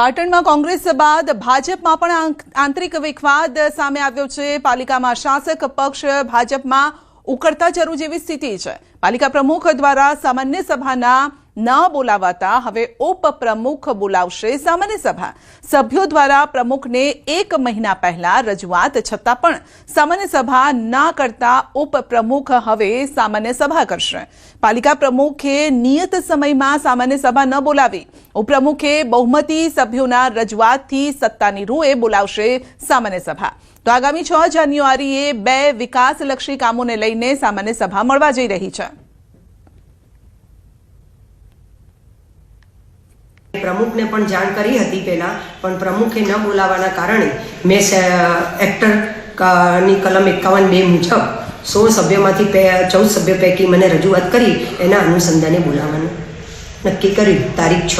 પાટણમાં કોંગ્રેસ બાદ ભાજપમાં પણ આંતરિક વિખવાદ સામે આવ્યો છે. પાલિકામાં શાસક પક્ષ ભાજપમાં ઉકળતા ચરુ જેવી સ્થિતિ છે. પાલિકા પ્રમુખ દ્વારા સામાન્ય સભાના ન બોલાવાતા હવે ઉપપ્રમુખ બોલાવશે સામાન્ય સભા. સભ્યો દ્વારા પ્રમુખને એક મહિના પહેલા રજૂઆત છતાં પણ સામાન્ય સભા ના કરતા ઉપપ્રમુખ હવે સામાન્ય સભા કરશે. પાલિકા પ્રમુખે નિયત સમયમાં સામાન્ય સભા ન બોલાવી. ઉપપ્રમુખે બહુમતી સભ્યોના રજૂઆતથી સત્તાની રૂએ બોલાવશે સામાન્ય સભા. તો આગામી છ જાન્યુઆરીએ બે વિકાસલક્ષી કામોને લઈને સામાન્ય સભા મળવા જઈ રહી છે. પ્રમુખને પણ જાણ કરી હતી પહેલાં, પણ પ્રમુખે ન બોલાવાના કારણે મેં એક્ટરની કલમ એકાવન બે મુજબ સોળ સભ્યોમાંથી ચૌદ સભ્યો પૈકી મને રજૂઆત કરી, એના અનુસંધાને બોલાવવાનું નક્કી કર્યું. તારીખ છ.